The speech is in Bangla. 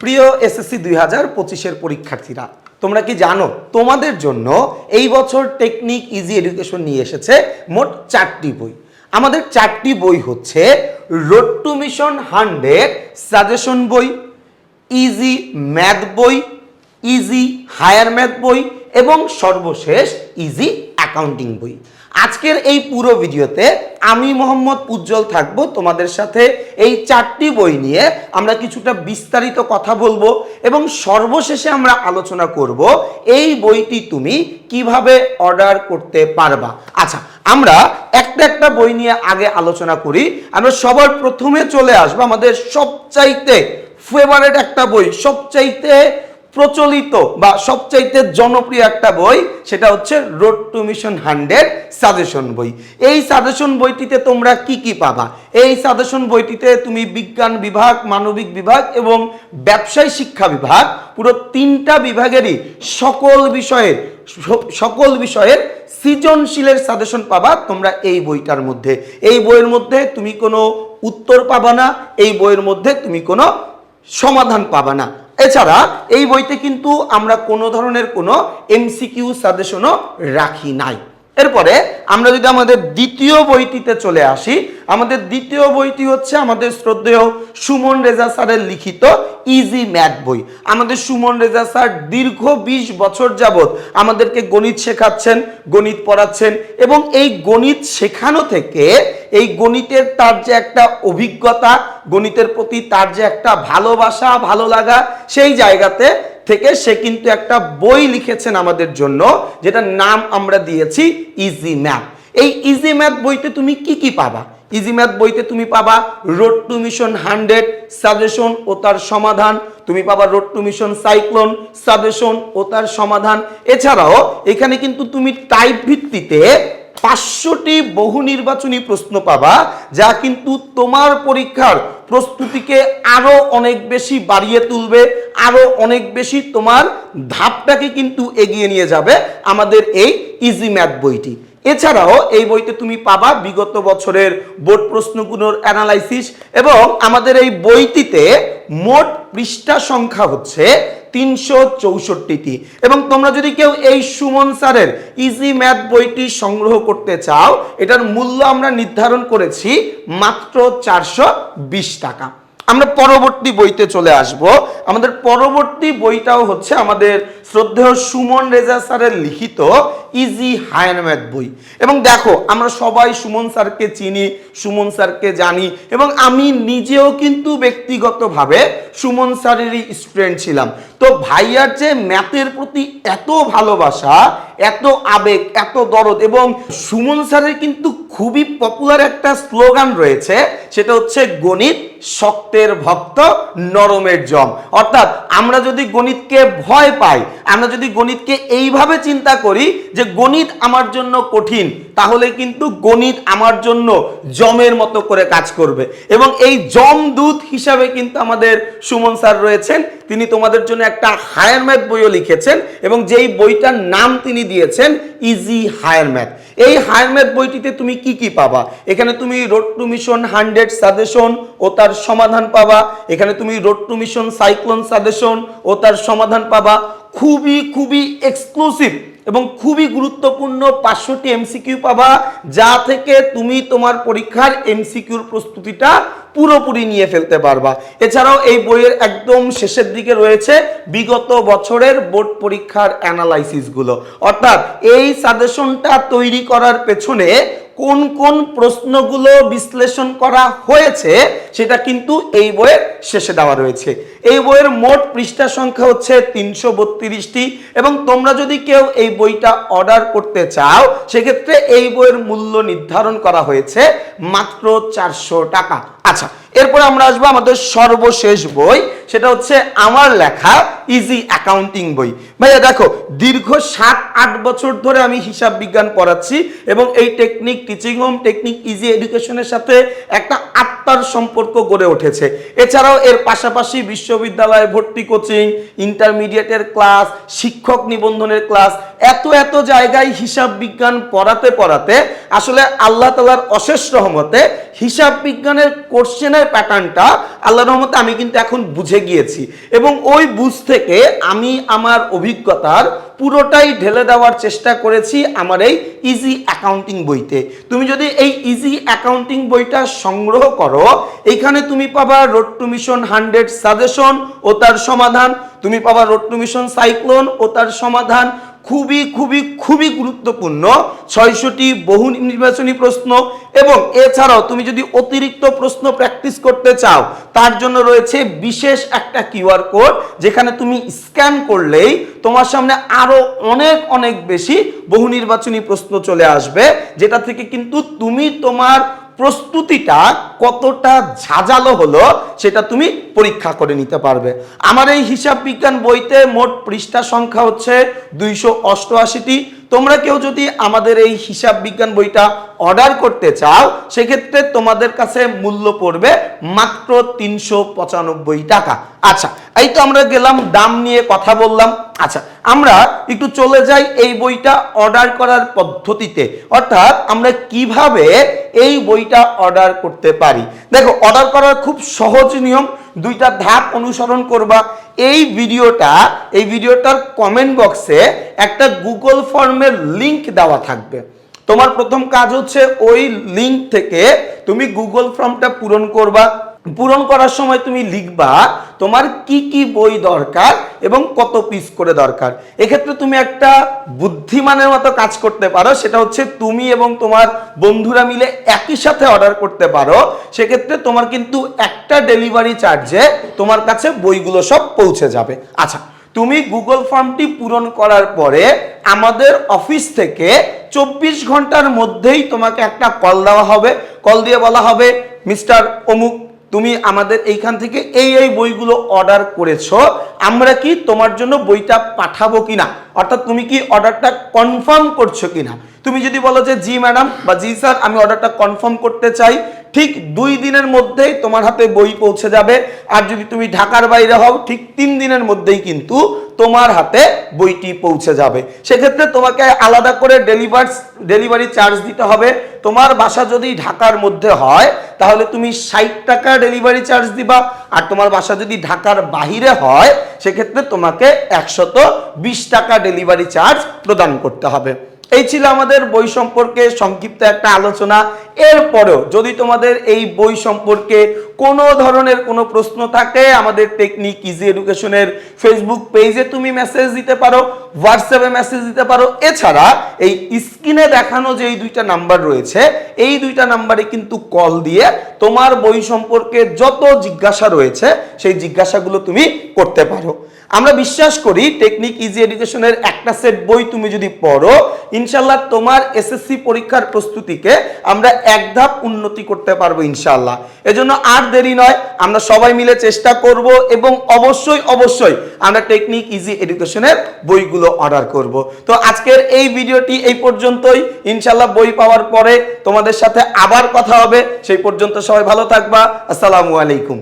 প্রিয় এসএসসি দুই হাজার পঁচিশের পরীক্ষার্থীরা, তোমরা কি জানো তোমাদের জন্য এই বছর টেকনিক ইজি এডুকেশন নিয়ে এসেছে মোট চারটি বই। আমাদের চারটি বই হচ্ছে road to mission hundred suggestion বই, ইজি ম্যাথ বই, ইজি হায়ার ম্যাথ বই এবং সর্বশেষ ইজি অ্যাকাউন্টিং বই। আজকের এই পুরো ভিডিওতে আমি মোহাম্মদ উজ্জ্বল থাকব তোমাদের সাথে এই চারটি বই নিয়ে। আমরা কিছুটা বিস্তারিত কথা বলব এবং সর্বশেষে আমরা আলোচনা করব এই বইটি তুমি কীভাবে অর্ডার করতে পারবা। আচ্ছা আমরা একটা একটা বই নিয়ে আগে আলোচনা করি। আমরা সবার প্রথমে চলে আসব আমাদের সবচাইতে ফেভারেট একটা বই, সবচাইতে প্রচলিত বা সবচাইতে জনপ্রিয় একটা বই, সেটা হচ্ছে road to mission hundred suggestion বই। এই সাজেশন বইটিতে তোমরা কি কি পাবা? এই সাজেশন বইটিতে তুমি বিজ্ঞান বিভাগ, মানবিক বিভাগ এবং ব্যবসায় শিক্ষা বিভাগ, পুরো তিনটা বিভাগেরই সকল বিষয়ের সকল বিষয়ের সৃজনশীলের সাজেশন পাবা তোমরা এই বইটার মধ্যে। এই বইয়ের মধ্যে তুমি কোনো উত্তর পাবা না, এই বইয়ের মধ্যে তুমি কোনো সমাধান পাবা না। এছাড়া এই বইতে কিন্তু আমরা কোনো ধরনের কোনো এমসিকিউ সাজেশনও রাখি নাই। এরপরে আমরা যদি আমাদের দ্বিতীয় বইটিতে চলে আসি, আমাদের দ্বিতীয় বইটি হচ্ছে আমাদের শ্রদ্ধেয় সুমন রেজা স্যারের লিখিত ইজি ম্যাথ বই। আমাদের সুমন রেজা স্যার দীর্ঘ বিশ বছর যাবৎ আমাদেরকে গণিত শেখাচ্ছেন, গণিত পড়াচ্ছেন এবং এই গণিত শেখানো থেকে এই গণিতের তার যে একটা অভিজ্ঞতা, গণিতের প্রতি তার যে একটা ভালোবাসা, ভালো লাগা, সেই জায়গাতে থেকে সে কিন্তু একটা বই লিখেছেন আমাদের জন্য, যেটার নাম আমরা দিয়েছি ইজি ম্যাথ এই ইজি ম্যাথ বইতে তুমি কি কি পাবা? ইজি ম্যাথ বইতে তুমি পাবা road to mission hundred suggestion ও তার সমাধান। তুমি পাবা road to mission cyclone suggestion ও তার সমাধান। এছাড়াও এখানে কিন্তু তুমি টাইপ ভিত্তিতে পাঁচশোটি বহু নির্বাচনী প্রশ্ন পাবা, যা কিন্তু তোমার পরীক্ষার প্রস্তুতিকে আরও অনেক বেশি বাড়িয়ে তুলবে, আরও অনেক বেশি তোমার ধাপটাকে কিন্তু এগিয়ে নিয়ে যাবে আমাদের এই ইজি ম্যাথ বইটি। এছাড়াও এই বইতে তুমি পাবা বিগত বছরের বোর্ড প্রশ্নগুলোর অ্যানালাইসিস এবং আমাদের এই বইটিতে মোট পৃষ্ঠা সংখ্যা হচ্ছে তিনশো চৌষট্টিটি। এবং তোমরা যদি কেউ এই সুমন স্যারের ইজি ম্যাথ বইটি সংগ্রহ করতে চাও, এটার মূল্য আমরা নির্ধারণ করেছি মাত্র চারশো বিশ টাকা। আমরা পরবর্তী বইতে চলে আসব। আমাদের পরবর্তী বইটাও হচ্ছে আমাদের শ্রদ্ধেয় সুমন রেজা স্যারের লিখিত ইজি হায়ার ম্যাথ বই। এবং দেখো, আমরা সবাই সুমন স্যারকে চিনি, সুমন স্যারকে জানি, এবং আমি নিজেও কিন্তু ব্যক্তিগতভাবে সুমন স্যারেরই স্টুডেন্ট ছিলাম। তো ভাইয়ার যে ম্যাথের প্রতি এত ভালোবাসা এত আবেগ, এত দরদ এবং সুমন স্যারের কিন্তু খুবই পপুলার একটা স্লোগান রয়েছে, সেটা হচ্ছে গণিত শক্তের ভক্ত, নরমের জম। অর্থাৎ আমরা যদি গণিতকে ভয় পাই, আমরা যদি গণিতকে এইভাবে চিন্তা করি যে গণিত আমার জন্য কঠিন, তাহলে কিন্তু গণিত আমার জন্য জমের মতো করে কাজ করবে। এবং এই জম দূত হিসাবে কিন্তু আমাদের সুমন স্যার রয়েছেন। তিনি তোমাদের জন্য একটা হায়ার ম্যাথ বইও লিখেছেন এবং যেই বইটার নাম তিনি দিয়েছেন ইজি হায়ার ম্যাথ এই হায়ার ম্যাথ বইটিতে তুমি কি কি পাবা? এখানে তুমি road to mission hundred suggestion ও তার সমাধান পাবা। এখানে তুমি road to mission cyclone suggestion ও তার সমাধান পাবা। খুবই খুবই এক্সক্লুসিভ এবং খুবই গুরুত্বপূর্ণ পাঁচশোটি এমসিকিউ পাবা, যা থেকে তুমি তোমার পরীক্ষার এমসিকিউর প্রস্তুতিটা পুরোপুরি নিয়ে ফেলতে পারবা। এছাড়াও এই বইয়ের একদম শেষের দিকে রয়েছে বিগত বছরের বোর্ড পরীক্ষার অ্যানালাইসিসগুলো অর্থাৎ এই সাজেশনটা তৈরি করার পেছনে কোন কোন প্রশ্নগুলো বিশ্লেষণ করা হয়েছে সেটা কিন্তু এই বইয়ের শেষে দেওয়া রয়েছে। এই বইয়ের মোট পৃষ্ঠা সংখ্যা হচ্ছে তিনশো বত্রিশটি এবং তোমরা যদি কেউ এই বইটা অর্ডার করতে চাও, সেক্ষেত্রে এই বইয়ের মূল্য নির্ধারণ করা হয়েছে মাত্র চারশো টাকা। আচ্ছা এরপরে আমরা আসব আমাদের সর্বশেষ বই, সেটা হচ্ছে আমার লেখা ইজি অ্যাকাউন্টিং বই। ভাইয়া, দেখো, দীর্ঘ সাত, আট বছর ধরে আমি হিসাব বিজ্ঞান পড়াচ্ছি এবং এই technique teaching home technique easy এডুকেশনের সাথে একটা আত্মার সম্পর্ক গড়ে উঠেছে। এছাড়াও এর পাশাপাশি বিশ্ববিদ্যালয়ে ভর্তি কোচিং ইন্টারমিডিয়েটের ক্লাস শিক্ষক নিবন্ধনের ক্লাস এত এত জায়গায় হিসাব বিজ্ঞান পড়াতে পড়াতে আসলে আল্লাহ তালার অশেষ রহমতে হিসাব বিজ্ঞানের কোশ্চেনের প্যাটার্নটা আল্লাহ রহমতে আমি কিন্তু এখন বুঝে গিয়েছি। এবং ওই বুঝ থেকে আমি আমার অভিজ্ঞতার পুরোটাই ঢেলে দেওয়ার চেষ্টা করেছি আমার এই ইজি অ্যাকাউন্টিং বইতে। তুমি যদি এই ইজি অ্যাকাউন্টিং বইটা সংগ্রহ করো, এইখানে তুমি পাবা road to mission hundred suggestion ও তার সমাধান। তুমি পাবা রোড টু মিশন সাইক্লোন ও তার সমাধান। খুবই খুবই খুবই গুরুত্বপূর্ণ ছয়শটি বহু নির্বাচনী প্রশ্ন এবং এছাড়াও তুমি যদি অতিরিক্ত প্রশ্ন প্র্যাকটিস করতে চাও, তার জন্য রয়েছে বিশেষ একটা কিউআর কোড যেখানে তুমি স্ক্যান করলেই তোমার সামনে আরও অনেক অনেক বেশি বহু নির্বাচনী প্রশ্ন চলে আসবে, যেটা থেকে কিন্তু তুমি তোমার প্রস্তুতিটা কতটা ঝাঁঝালো হলো সেটা তুমি পরীক্ষা করে নিতে পারবে। আমার এই হিসাব বিজ্ঞান বইতে মোট পৃষ্ঠা সংখ্যা হচ্ছে দুইশো অষ্টআশিটি। তোমরা কেউ যদি আমাদের এই হিসাব বিজ্ঞান বইটা অর্ডার করতে চাও, সেক্ষেত্রে তোমাদের কাছে মূল্য পড়বে মাত্র তিনশো পঁচানব্বই টাকা। আচ্ছা এই তো আমরা গেলাম, দাম নিয়ে কথা বললাম। আচ্ছা আমরা একটু চলে যাই এই বইটা অর্ডার করার পদ্ধতিতে। অর্থাৎ আমরা কীভাবে এই বইটা অর্ডার করতে পারি? দেখো অর্ডার করার খুব সহজ নিয়ম, দুইটা ধাপ অনুসরণ করবা। এই ভিডিওটা, এই ভিডিওটার কমেন্ট বক্সে একটা গুগল ফর্মের লিংক দেওয়া থাকবে। তোমার প্রথম কাজ হচ্ছে ওই লিংক থেকে তুমি গুগল ফর্মটা পূরণ করবা। পূরণ করার সময় তুমি লিখবা তোমার কি কি বই দরকার এবং কত পিস করে দরকার। এক্ষেত্রে তুমি একটা বুদ্ধিমানের মতো কাজ করতে পারো, সেটা হচ্ছে তুমি এবং তোমার বন্ধুরা মিলে একই সাথে অর্ডার করতে পারো। সেক্ষেত্রে তোমার কিন্তু একটা ডেলিভারি চার্জে তোমার কাছে বইগুলো সব পৌঁছে যাবে। আচ্ছা তুমি গুগল ফর্মটি পূরণ করার পরে আমাদের অফিস থেকে চব্বিশ ঘণ্টার মধ্যেই তোমাকে একটা কল দেওয়া হবে। কল দিয়ে বলা হবে মিস্টার অমুক তুমি আমাদের এইখান থেকে এই এই বইগুলো অর্ডার করেছ, আমরা কি তোমার জন্য বইটা পাঠাবো কিনা? অর্থাৎ তুমি কি অর্ডারটা কনফার্ম করছ কিনা? তুমি যদি বলো যে, জি ম্যাডাম বা, জি স্যার, আমি অর্ডারটা কনফার্ম করতে চাই ঠিক দুই দিনের মধ্যেই তোমার হাতে বই পৌঁছে যাবে। আর যদি তুমি ঢাকার বাইরে হও, ঠিক তিন দিনের মধ্যেই কিন্তু তোমার হাতে বইটি পৌঁছে যাবে। সেক্ষেত্রে তোমাকে আলাদা করে ডেলিভার ডেলিভারি চার্জ দিতে হবে। তোমার বাসা যদি ঢাকার মধ্যে হয়, তাহলে তুমি ষাট টাকা ডেলিভারি চার্জ দিবা। আর তোমার বাসা যদি ঢাকার বাহিরে হয়, সেক্ষেত্রে তোমাকে একশত বিশ টাকা ডেলিভারি চার্জ প্রদান করতে হবে। এই ছিল আমাদের বই সম্পর্কে সংক্ষিপ্ত একটা আলোচনা। এরপরেও যদি তোমাদের এই বই সম্পর্কে কোনো ধরনের কোনো প্রশ্ন থাকে, আমাদের টেকনিক ইজি এডুকেশনের ফেসবুক পেজে তুমি মেসেজ দিতে পারো হোয়াটসঅ্যাপে মেসেজ দিতে পারো। এছাড়া এই স্ক্রিনে দেখানো যে এই দুইটা নাম্বার রয়েছে, এই দুইটা নাম্বারে কিন্তু কল দিয়ে তোমার বই সম্পর্কে যত জিজ্ঞাসা রয়েছে, সেই জিজ্ঞাসাগুলো তুমি করতে পারো। আমরা বিশ্বাস করি টেকনিক ইজি এডুকেশনের একটা সেট বই তুমি যদি পড়ো ইনশাল্লাহ তোমার এসএসসি পরীক্ষার প্রস্তুতিকে আমরা এক ধাপ উন্নতি করতে পারব ইনশাল্লাহ এজন্য আর দেরি নয়, আমরা সবাই মিলে চেষ্টা করব এবং অবশ্যই অবশ্যই আমরা টেকনিক ইজি এডুকেশনের বইগুলো অর্ডার করব। তো আজকের এই ভিডিওটি এই পর্যন্তই। ইনশাল্লাহ বই পাওয়ার পরে তোমাদের সাথে আবার কথা হবে। সেই পর্যন্ত সবাই ভালো থাকবা। আসসালামু আলাইকুম।